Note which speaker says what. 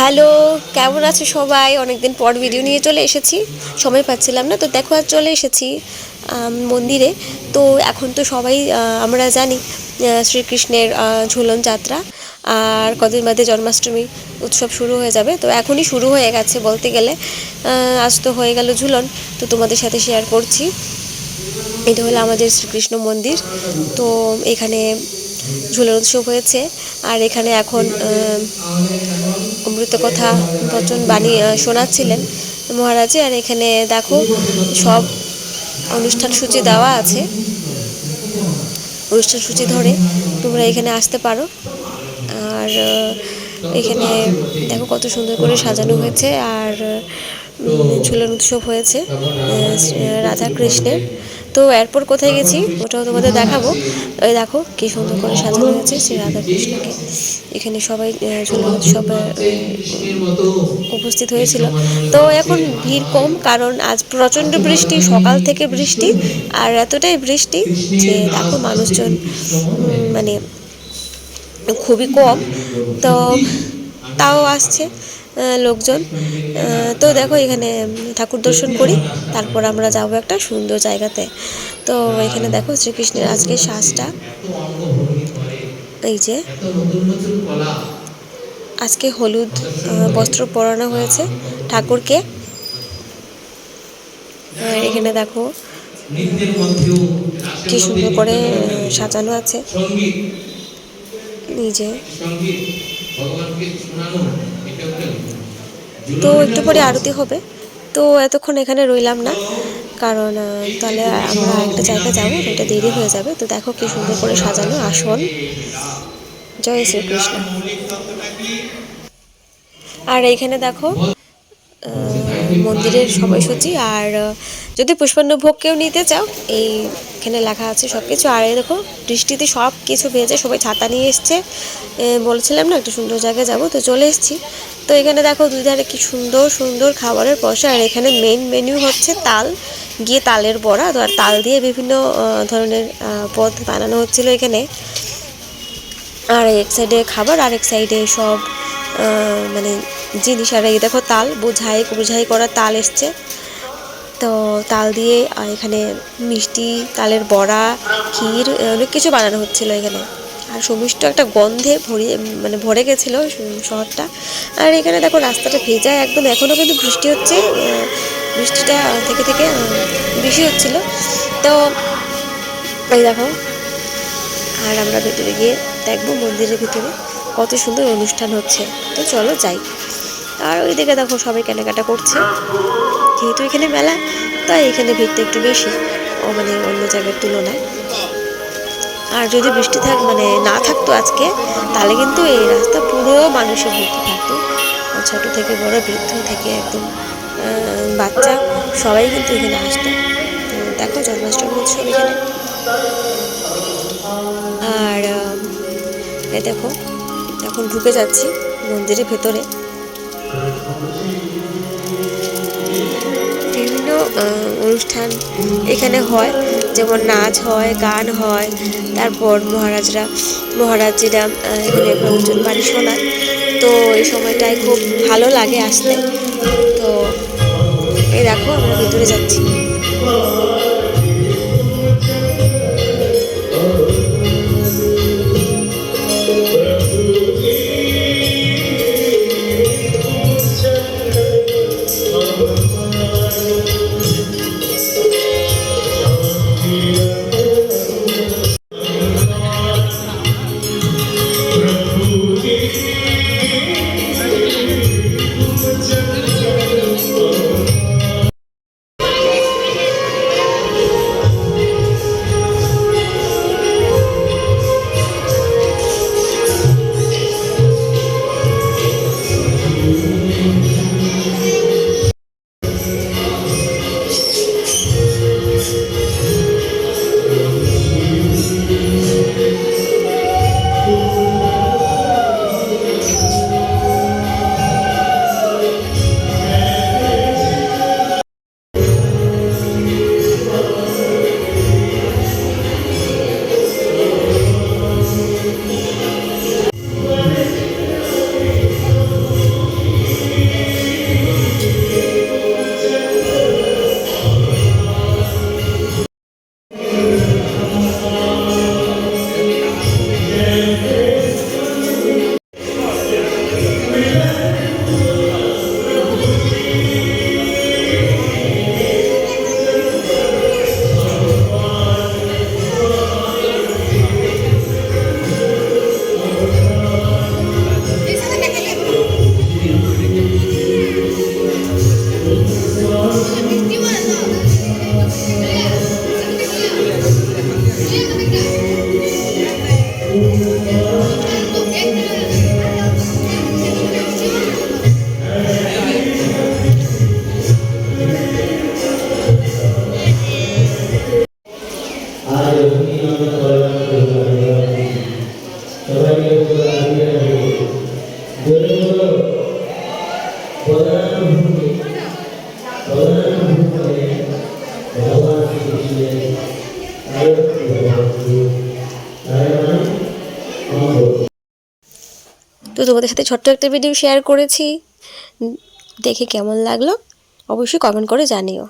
Speaker 1: Hello, কেমন আছো সবাই? অনেকদিন পর ভিডিও নিয়ে চলে এসেছি। সময় পাচ্ছিলাম না, তো দেখো আর চলে এসেছি মন্দিরে। তো এখন তো সবাই আমরা জানি শ্রীকৃষ্ণের ঝুলন যাত্রা আর কদিন বাদে জন্মাষ্টমী উৎসব শুরু হয়ে যাবে। তো এখনই শুরু হয়ে গেছে বলতে গেলে। আজ তো হয়ে গেল ঝুলন, তো তোমাদের সাথে শেয়ার করছি। এটা হলো আমাদের শ্রীকৃষ্ণ মন্দির। তো এখানে ঝুলন উৎসব হয়েছে আর এখানে এখন অমৃত কথা বচন বাণী শোনাচ্ছিলেন মহারাজে। আর এখানে দেখো, সব অনুষ্ঠান সূচি দেওয়া আছে। অনুষ্ঠান সূচি ধরে তোমরা এখানে আসতে পারো। আর এখানে দেখো কত সুন্দর করে সাজানো হয়েছে। আর ঝুলন উৎসব হয়েছে রাধা কৃষ্ণের। তো এরপর কোথায় গেছি, ওটাও তোমাদের দেখাবো। ওই দেখো, কি সুন্দর করে সাজানো হয়েছে শ্রী রাধা কৃষ্ণকে এখানে সবাই উৎসবে উপস্থিত হয়েছিল। তো এখন ভিড় কম, কারণ আজ প্রচণ্ড বৃষ্টি, সকাল থেকে বৃষ্টি, আর এতটাই বৃষ্টি যে দেখো মানুষজন মানে খুবই কম। তো তাও আসছে লোকজন। তো দেখো এখানে ঠাকুর দর্শন করি, তারপর আমরা যাব একটা সুন্দর জায়গাতে। তো এখানে দেখো শ্রীকৃষ্ণের আজকে শ্বাসটা। এই যে, আজকে হলুদ বস্ত্র পরানো হয়েছে ঠাকুরকে। এখানে দেখো, কি সুন্দর করে সাজানো আছে। নিজে তো একটু পরে আরতি হবে। তো এতক্ষণ এখানে রইলাম না। কারণ তাহলে আমরা একটা জায়গা যাব ওটা দেরি হয়ে যাবে। তো দেখো কি সুন্দর করে সাজানো আসন। জয় শ্রীকৃষ্ণ। আর এইখানে দেখো মন্দিরের সময়সূচি। আর যদি পুষ্পান্ন ভোগ কেউ নিতে চাও এই এখানে লেখা আছে সব কিছু আর দেখো বৃষ্টিতে সব কিছু ভেজে সবাই ছাতা নিয়ে এসছে। বলছিলাম না, একটা সুন্দর জায়গায় যাব, তো চলে এসেছি। তো এখানে দেখো, দুই ধারে কি সুন্দর সুন্দর খাবারের পয়সা আর এখানে মেন মেনু হচ্ছে তাল, গিয়ে তালের বড়া। তো আর তাল দিয়ে বিভিন্ন ধরনের পদ বানানো হচ্ছিল এখানে। আর এক সাইডে খাবার, আর এক সাইডে সব মানে জিনিস আর এই দেখো তাল, বোঝাই বোঝাই করা তাল এসছে। তো তাল দিয়ে এখানে মিষ্টি, তালের বড়া, ক্ষীর অনেক কিছু বানানো হচ্ছিল এখানে। আর সুমিষ্ট একটা গন্ধে ভরিয়ে মানে ভরে গেছিল শহরটা। আর এখানে দেখো রাস্তাটা ভেজা, একদম এখনও কিন্তু বৃষ্টি হচ্ছে বৃষ্টিটা থেকে থেকে বেশি হচ্ছিল। তো এই দেখো, আর আমরা ভেতরে গিয়ে দেখব মন্দিরের ভিতরে কত সুন্দর অনুষ্ঠান হচ্ছে। তো চলো যাই। আর ওইদিকে দেখো সবাই কেনাকাটা করছে। যেহেতু এখানে মেলা, তাই এখানে ভিড়টা একটু বেশি। ও মানে অন্য জায়গার তুলনায়। আর যদি বৃষ্টি থাক মানে না থাকতো আজকে, তাহলে কিন্তু এই রাস্তা পুরো মানুষে ভর্তি থাকতো। ছোট থেকে বড়, বৃদ্ধ থেকে একদম বাচ্চা, সবাই কিন্তু এখানে আসতো। দেখো জন্মাষ্টমী উৎসব এখানে। আর দেখো, এখন ঢুকে যাচ্ছি মন্দিরের ভেতরে। বিভিন্ন অনুষ্ঠান এখানে হয়। যেমন নাচ হয়, গান হয়, তারপর মহারাজরা মহারাজিরা এখানে লোকজন বাড়ি শোনায় তো এই সময়টায় খুব ভালো লাগে আসলে তো এই দেখো, আমরা ভিতরে যাচ্ছি। Gracias. তো তোমাদের সাথে ছোট্ট একটা ভিডিও শেয়ার করেছি। দেখে কেমন লাগল, অবশ্যই কমেন্ট করে জানিও।